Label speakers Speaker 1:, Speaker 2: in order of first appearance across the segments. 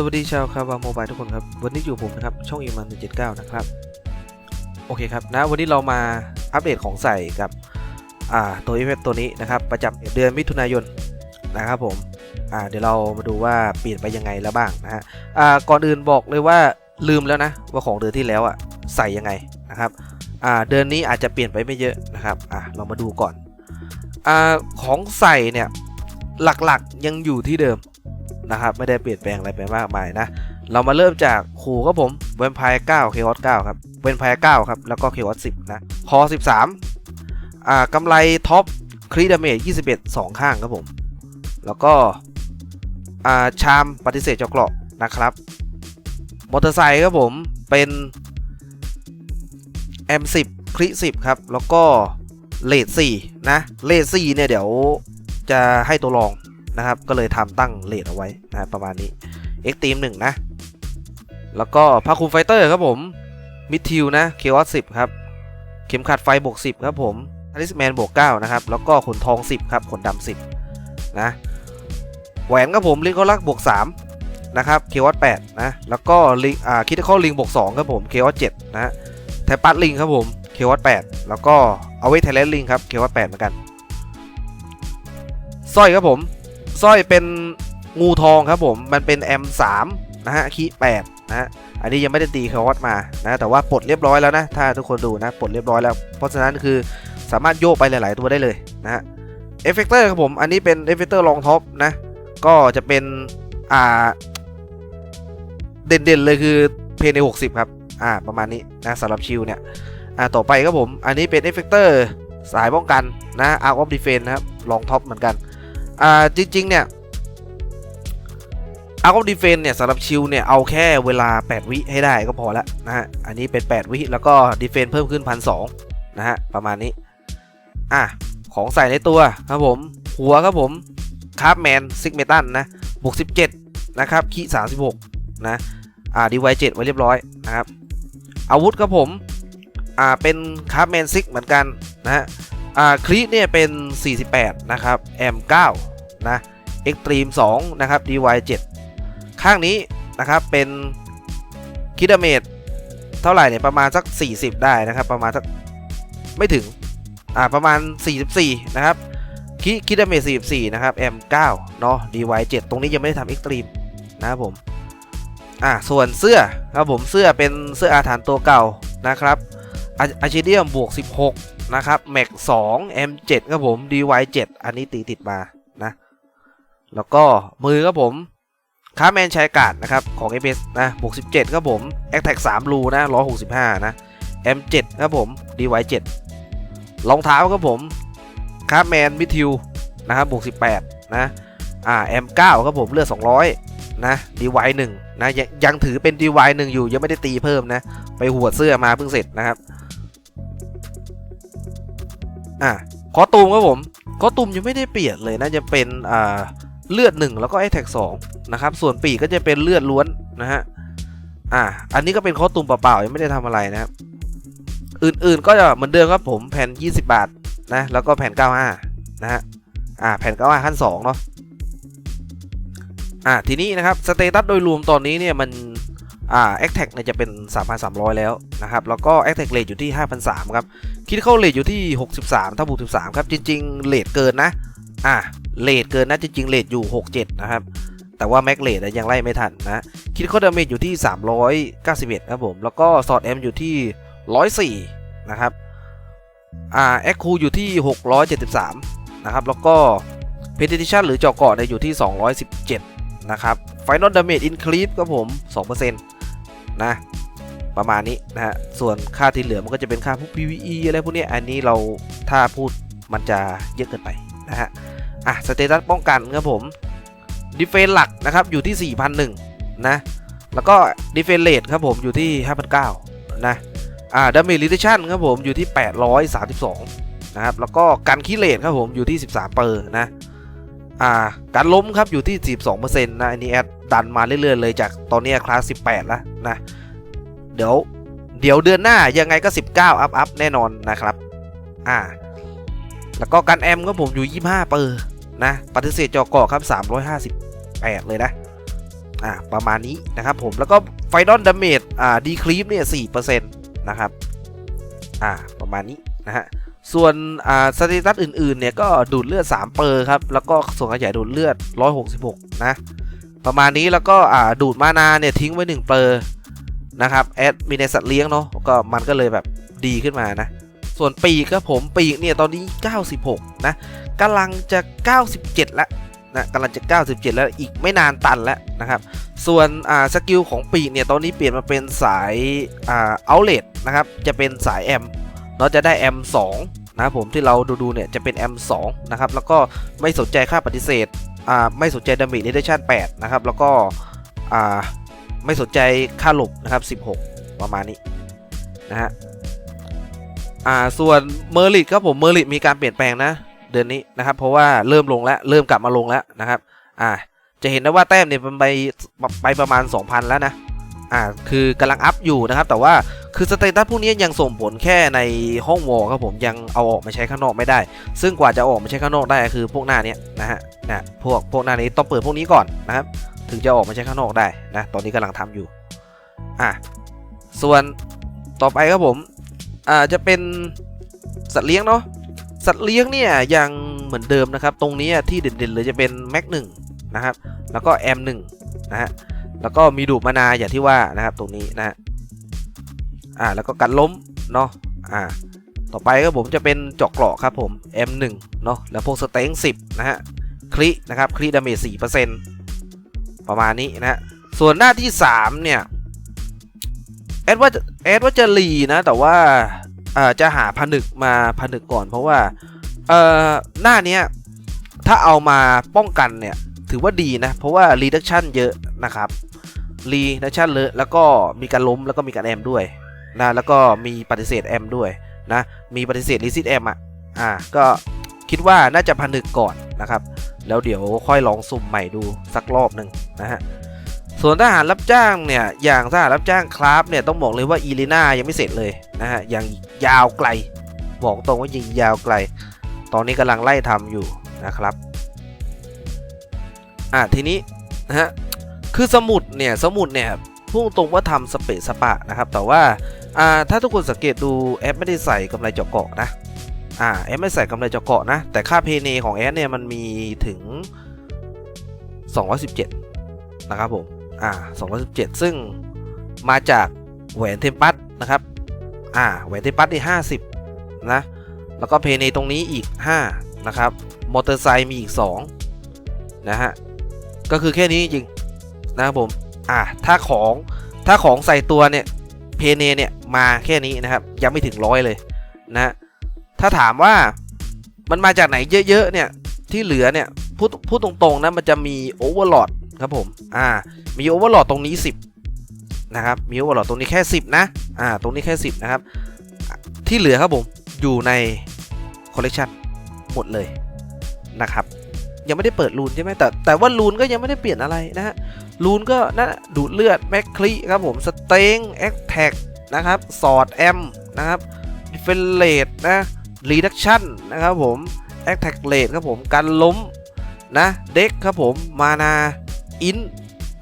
Speaker 1: สวัสดีชาวคาวาโมบายทุกคนครับ วันนี้อยู่ผมนะครับ ช่องอีมันเจ็ดเก้านะครับ โอเคครับนะวันนี้เรามาอัปเดตของใส่กับอ่าตัวอีเวนต์ตัวนี้นะครับ ประจำเดือนมิถุนายนนะครับผมอ่าเดี๋ยวเรามาดูว่าเปลี่ยนไปยังไงแล้วบ้างนะฮะอ่าก่อนอื่นบอกเลยว่าลืมแล้วนะ ว่าของเดือนที่แล้วอะใส่ยังไงนะครับอ่าเดือนนี้อาจจะเปลี่ยนไปไม่เยอะนะครับอ่าเรามาดูก่อนอ่าของใส่เนี่ยหลักๆยังอยู่ที่เดิม นะครับ ไม่ได้เปลี่ยนแปลงอะไรไปมากมายนะ เรามาเริ่มจากขู่ครับผมเวนพาย9เคออส9ครับเวนพาย9ครับ แล้วก็เคออส10นะคอ13อ่ากำไรท็อปครีดาเมจ21 2ข้างครับผม แล้วก็อ่าชามปฏิเสธเจาะเกราะนะครับ มอเตอร์ไซค์ครับผมเป็น M10 ครี10ครับ แล้วก็เลด4นะ เลด4เนี่ย เดี๋ยวจะให้ตัวรอง นะครับ ก็เลยทำตั้งเลทเอาไว้นะประมาณนี้ X ทีมหนึ่งนะ แล้วก็พาคูไฟเตอร์ครับผมมิดทิวนะเคออสสิบครับเข็มขัดไฟบวก10ครับผมทาริสแมนบวก9นะครับ แล้วก็ขนทอง10ครับขนดำ10นะแหวนครับผมลิงคอลักบวก3นะครับเคออส8นะแล้วก็ลิงอ่าคิดข้อลิงบวก2ครับผมเคออส7นะแทปัสลิงครับผมเคออส8แล้วก็เอาไว้ไทเลนลิงครับเคออส8เหมือนกันสร้อยครับผม สร้อยเป็นงูทองครับผม มันเป็น M3 นะฮะคี8นะฮะอันนี้ยังไม่ได้ตีคอร์สมานะแต่ว่าปลดเรียบร้อยแล้วนะ ถ้าทุกคนดูนะปลดเรียบร้อยแล้ว เพราะฉะนั้นคือสามารถโยกไปหลาย ๆ ตัวได้เลยนะฮะเอฟเฟกเตอร์ครับผมอันนี้เป็นเอฟเฟกเตอร์รองท็อปนะก็จะเป็นอ่าเด่น ๆ เลยคือเพนใน60 ครับอ่าประมาณนี้นะสำหรับชิลเนี่ยอ่าต่อไปครับผมอันนี้เป็นเอฟเฟกเตอร์สายป้องกันนะ Arc of Defense นะครับรองท็อปเหมือนกัน อ่าจริง ๆ เนี่ยอาร์คอฟดีเฟนเนี่ยสำหรับชิลเนี่ยเอาแค่เวลา 8 วิให้ได้ก็พอแล้วนะฮะ อันนี้เป็น 8 วิแล้วก็ดีเฟนเพิ่มขึ้นพันสนะฮะ ประมาณนี้ อะ ของใส่ในตัวครับผม หัวครับผมคาร์บแมนซิกเมตันนะบวก17 นะครับคี36 นะ อ่าดีไว7ไว้เรียบร้อยนะครับ อาวุธครับผม อ่าเป็นคาร์บแมนซิกเหมือนกันนะฮะ อ่าครีเนี่ยเป็น 48 นะครับแอม9 นะเอ็กตรีม2นะครับ DY 7 ข้างนี้นะครับเป็นคิดเมตเท่าไหร่เนี่ยประมาณสัก 40 ได้นะครับ ประมาณสักไม่ถึงอ่าประมาณ 44 นะครับคิคิดเมต44 นะครับ M9 เนาะ DY 7 ตรงนี้ยังไม่ได้ทำเอ็กตรีมนะครับผมอ่าส่วนเสื้อครับผมเสื้อเป็นเสื้ออาถรรพ์ตัวเก่านะครับอาชิเดียมบวก 16 นะครับ แม็ก 2 M7 ครับผม DY 7 อันนี้ตีติดมา แล้วก็มือครับผมคาแมนชายกาดนะครับของ FS นะบวก17ครับผม a t t a c 3รูนะ165 นะ M7 ครับผม DY 7 รองเท้าครับผมคาแมนมิทิวนะครับบวก18 นะอ่า M9 ครับผมเลือด200 นะ DY 1 นะยยังถือเป็น DY 1 อยู่ยังไม่ได้ตีเพิ่มนะ ไปหัวเสื้อมาเพิ่งเสร็จนะครับอ่าคอตูมครับผมคอตูมยังไม่ได้เปลี่ยนเลยนะจะเป็นอ่า เลือด 1 แล้วก็ไอแท็กสนะครับ ส่วนปีกก็จะเป็นเลือดล้วนนะฮะ อ่า อันนี้ก็เป็นคอตูมเปล่าๆยังไม่ได้ทำอะไรนะครับ อื่นๆก็จะเหมือนเดิมครับผมแผ่น 20 บาทนะ แล้วก็แผ่น 95 นะฮะ อ่า แผ่น 95 ขั้น2เนาะ อ่า ทีนี้นะครับ สเตตัสโดยรวมตอนนี้เนี่ยมันอ่าแอคแท็กเนี่ยจะเป็น 3,300 แล้วนะครับ แล้วก็แอคแท็กเลทอยู่ที่ 5,300 ครับ คิดเข้าเลทอยู่ที่ 63ถ้าบวก13 ครับ จริง ๆ เลทเกินนะ อ่าเลทเกินนะจริงๆเลทอยู่ 67 นะครับ แต่ว่าแม็กเลทยังไล่ไม่ทันนะ คิดเข้าดาเมจอยู่ที่ 391ครับผม แล้วก็สอดแอมอยู่ที่ 104 นะครับ อ่าแอคคูอยู่ที่ 673 นะครับ แล้วก็เพนทิชันหรือเจาะเกาะเนี่ยอยู่ที่ 217 นะครับไฟนอลดาเมจอินครีสครับผม 2%นะประมาณนี้นะฮะ ส่วนค่าที่เหลือมันก็จะเป็นค่าพวก PVE อะไรพวกนี้ อันนี้เราถ้าพูดมันจะเยอะเกินไป นะฮะ อะสเตตัสป้องกันครับผมดิเฟนหลักนะครับอยู่ที่ 4,001นะ แล้วก็ดิเฟนเลทครับผมอยู่ที่5,900นะ อ่าดาเมจลิเทชันครับผมอยู่ที่ 832 นะครับ แล้วก็การคิเลทครับผมอยู่ที่ 13 เปอร์นะ อ่า การล้มครับอยู่ที่ 42%นะ อันนี้แอดดันมาเรื่อยๆเลยจากตอนนี้คลาส 18 แล้วนะ เดี๋ยวเดี๋ยวเดือนหน้ายังไงก็ 19 อัพอัพแน่นอนนะครับ อ่า แล้วก็การแอมก็ผมอยู่ 25 เปอร์นะปฏิเสธจอกอครับ 358 เลยนะอ่าประมาณนี้นะครับผมแล้วก็ไฟดอนดาเมจอ่าดีคลีปเนี่ยสี่เปอร์เซ็นต์นะครับอ่าประมาณนี้นะฮะส่วนอ่าสเตตัสอื่นๆเนี่ยก็ดูดเลือด 3 เปอร์ครับแล้วก็ส่วนขยายดูดเลือด 166 นะประมาณนี้แล้วก็อ่าดูดมานาเนี่ยทิ้งไว้ 1 เปอร์นะครับแอดมีในสัตว์เลี้ยงเนาะก็มันก็เลยแบบดีขึ้นมานะ ส่วนปีกครับผมปีกเนี่ยตอนนี้ 96 นะกำลังจะ 97 แล้วนะกำลังจะ 97 แล้วอีกไม่นานตันแล้วนะครับ ส่วนอ่าสกิลของปีกเนี่ยตอนนี้เปลี่ยนมาเป็นสายอ่าเอาเลตนะครับจะเป็นสายแอมเราจะได้แอม2นะครับผมที่เราดูดูๆเนี่ยจะเป็นแอม2นะครับแล้วก็ไม่สนใจค่าปฏิเสธอ่าไม่สนใจดามจเดชั่น8นะครับแล้วก็อ่าไม่สนใจค่าหลบนะครับ 16 ประมาณนี้นะฮะ อ่าส่วนเมอร์ลิตครับผมเมอร์ลิตมีการเปลี่ยนแปลงนะ เดือนนี้นะครับ เพราะว่าเริ่มลงแล้วเริ่มกลับมาลงแล้วนะครับอ่าจะเห็นได้ว่าแต้มเนี่ยมันไปไปประมาณ 2,000 แล้วนะอ่าคือกำลังอัพอยู่นะครับ แต่ว่าคือสเตตัสพวกนี้ยังส่งผลแค่ในห้องวอลครับผมยังเอาออกมาใช้ข้างนอกไม่ได้ ซึ่งกว่าจะออกมาใช้ข้างนอกได้คือพวกหน้าเนี้ยนะฮะนะพวกพวกหน้านี้ต้องเปิดพวกนี้ก่อนนะครับ ถึงจะออกมาใช้ข้างนอกได้นะตอนนี้กำลังทำอยู่อะส่วนต่อไปครับผม อาจจะเป็นสัตว์เลี้ยงเนาะสัตว์เลี้ยงเนี่ยยังเหมือนเดิมนะครับ ตรงนี้ที่เด่นๆเลยจะเป็นแม็กหนึ่งนะครับ แล้วก็แอมหนึ่งนะฮะแล้วก็มีดูดมานาอย่างที่ว่านะครับตรงนี้นะฮะอ่าแล้วก็กันล้มเนาะอ่าต่อไปก็ผมจะเป็นเจาะเกราะครับผม M1 เนาะแล้วพวกสเต็ง10 นะฮะคลินะครับคลิดาเมจ4%ประมาณนี้นะฮะส่วนหน้าที่ 3 เนี่ย แอดว่าแอดว่าจะรีนะแต่ว่าอ่าจะหาผนึกมาผนึกก่อน เพราะว่าเอ่อหน้าเนี้ยถ้าเอามาป้องกันเนี่ยถือว่าดีนะ เพราะว่า reduction เยอะนะครับ reduction เลอะแล้วก็มีการล้มแล้วก็มีการแอมด้วยนะแล้วก็มีปฏิเสธแอมด้วยนะมีปฏิเสธ resit แอมอะอ่าก็คิดว่าน่าจะผนึกก่อนนะครับ แล้วเดี๋ยวค่อยลองสุ่มใหม่ดูสักรอบหนึ่งนะฮะ ส่วนทหารรับจ้างเนี่ยอย่างทหารรับจ้างคราฟเนี่ยต้องบอกเลยว่าอีลีนายังไม่เสร็จเลยนะฮะยังยาวไกล บอกตรงว่ายิงยาวไกล ตอนนี้กำลังไล่ทำอยู่นะครับอะทีนี้นะฮะคือสมุดเนี่ยสมุดเนี่ยพูดตรงว่าทำสเปซสปะนะครับแต่ว่าอ่าถ้าทุกคนสังเกตดูแอปไม่ได้ใส่กำไรเจาะเกาะนะอ่าแอปไม่ใส่กำไรเจาะเกาะนะแต่ค่าเพเนของแอปเนี่ยมันมีถึง 217 นะครับผม อ่า217 ซึ่งมาจากแหวนเทมปัสนะครับอ่าแหวนเทมปัสนี่ 50 นะ แล้วก็เพเนตรงนี้อีก 5 นะครับ มอเตอร์ไซค์มีอีก 2 นะฮะ ก็คือแค่นี้จริงนะครับผม อะถ้าของถ้าของใส่ตัวเนี่ย เพเนเนี่ยมาแค่นี้นะครับ ยังไม่ถึงร้อยเลยนะ ถ้าถามว่ามันมาจากไหนเยอะๆเนี่ยที่เหลือเนี่ยพูดพูดตรงๆนะมันจะมีโอเวอร์โหลด ครับผม อ่า มีโอเวอร์โหลดตรงนี้ 10 นะครับ มีโอเวอร์โหลดตรงนี้แค่ 10 นะ อ่า ตรงนี้แค่ 10 นะครับ ที่เหลือครับผม อยู่ในคอลเลกชันหมดเลยนะครับ ยังไม่ได้เปิดรูนใช่ไหมแต่แต่ว่ารูนก็ยังไม่ได้เปลี่ยนอะไรนะฮะ รูนก็นั่นนะดูดเลือดแมคคลีครับผม สเต็งแอคแท็กนะครับ สอดแอมนะครับดิเฟนเลดนะรีดักชั่นนะครับผมแอคแท็กเลดครับผม การล้มนะ เด็กครับผม มานา อิน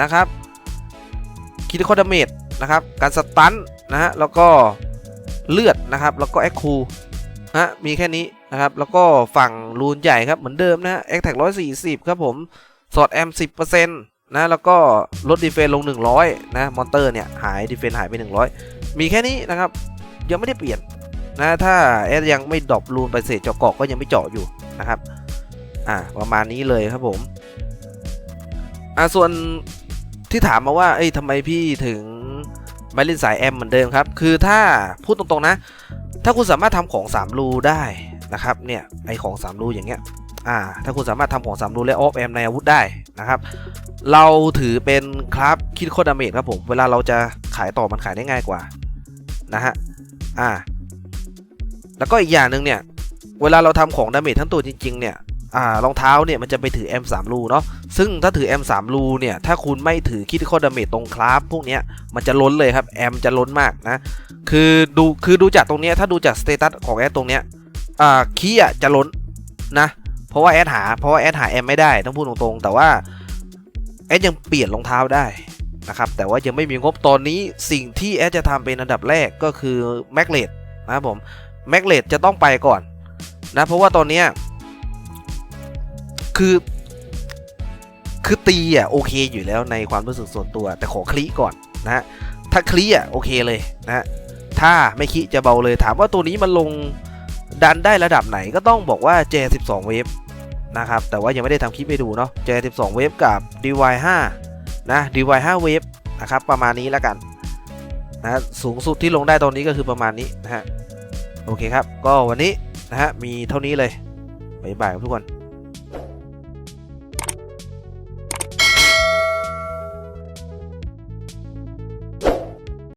Speaker 1: นะครับคิดคอดเมจนะครับ การสตันนะฮะ แล้วก็เลือดนะครับ แล้วก็แอคคูฮะ มีแค่นี้นะครับ แล้วก็ฝั่งรูนใหญ่ครับ เหมือนเดิมนะแอคแท็กร้อยสี่สิบครับผม สอดแอมสิบเปอร์เซ็นต์นะ แล้วก็ลดดีเฟนลง100นะ มอนเตอร์เนี่ย หายดีเฟนหายไป100มีแค่นี้นะครับ ยังไม่ได้เปลี่ยนนะ ถ้าแอดยังไม่ดรอปรูนไปเศษเจาะเกาะก็ยังไม่เจาะอยู่นะครับ อ่า ประมาณนี้เลยครับผม อ่าส่วนที่ถามมาว่า เอ้ยทำไมพี่ถึงไม่เล่นสายแอมเหมือนเดิมครับ คือถ้าพูดตรงๆนะ ถ้าคุณสามารถทำของ3รูได้นะครับ เนี่ย ไอของ3รูอย่างเงี้ย อ่า ถ้าคุณสามารถทำของ3รูและออฟแอมในอาวุธได้นะครับ เราถือเป็นครับคิดโคดาเมจครับผม เวลาเราจะขายต่อมันขายได้ง่ายกว่านะฮะ อ่า แล้วก็อีกอย่างหนึ่งเนี่ย เวลาเราทำของดาเมจทั้งตัวจริง ๆ เนี่ย อ่ารองเท้าเนี่ยมันจะไปถือ M3 รูเนาะซึ่งถ้าถือ M3 รูเนี่ยถ้าคุณไม่ถือคิดโคดาเมจตรงคราฟพวกเนี้ยมันจะล้นเลยครับแอมจะล้นมากนะคือดูคือดูจากตรงเนี้ยถ้าดูจากสเตตัสของแอดตรงเนี้ยอ่าคีย์อะจะล้นนะเพราะว่าแอดหาเพราะว่าแอดหาแอมไม่ได้ต้องพูดตรงๆ แต่ว่าแอดยังเปลี่ยนรองเท้าได้นะครับแต่ว่ายังไม่มีงบตอนนี้สิ่งที่แอดจะทำเป็นอันดับแรกก็คือแม็กเลดนะครับผมแม็กเลดจะต้องไปก่อนนะเพราะว่าตอนเนี้ย คือคือตีอะโอเคอยู่แล้วในความรู้สึกส่วนตัว แต่ขอคลีก่อนนะฮะถ้าคลีอะโอเคเลยนะฮะถ้าไม่คลีจะเบาเลยถามว่าตัวนี้มันลงดันได้ระดับไหนก็ต้องบอกว่า J12 เวฟนะครับแต่ว่ายังไม่ได้ทำคลิปให้ดูเนาะเจอ12 เวฟกับ DY5 นะ DY5 เวฟนะครับประมาณนี้แล้วกันนะสูงสุดที่ลงได้ตอนนี้ก็คือประมาณนี้นะฮะโอเคครับ ก็วันนี้นะฮะมีเท่านี้เลยบ๊ายบายครับทุกคน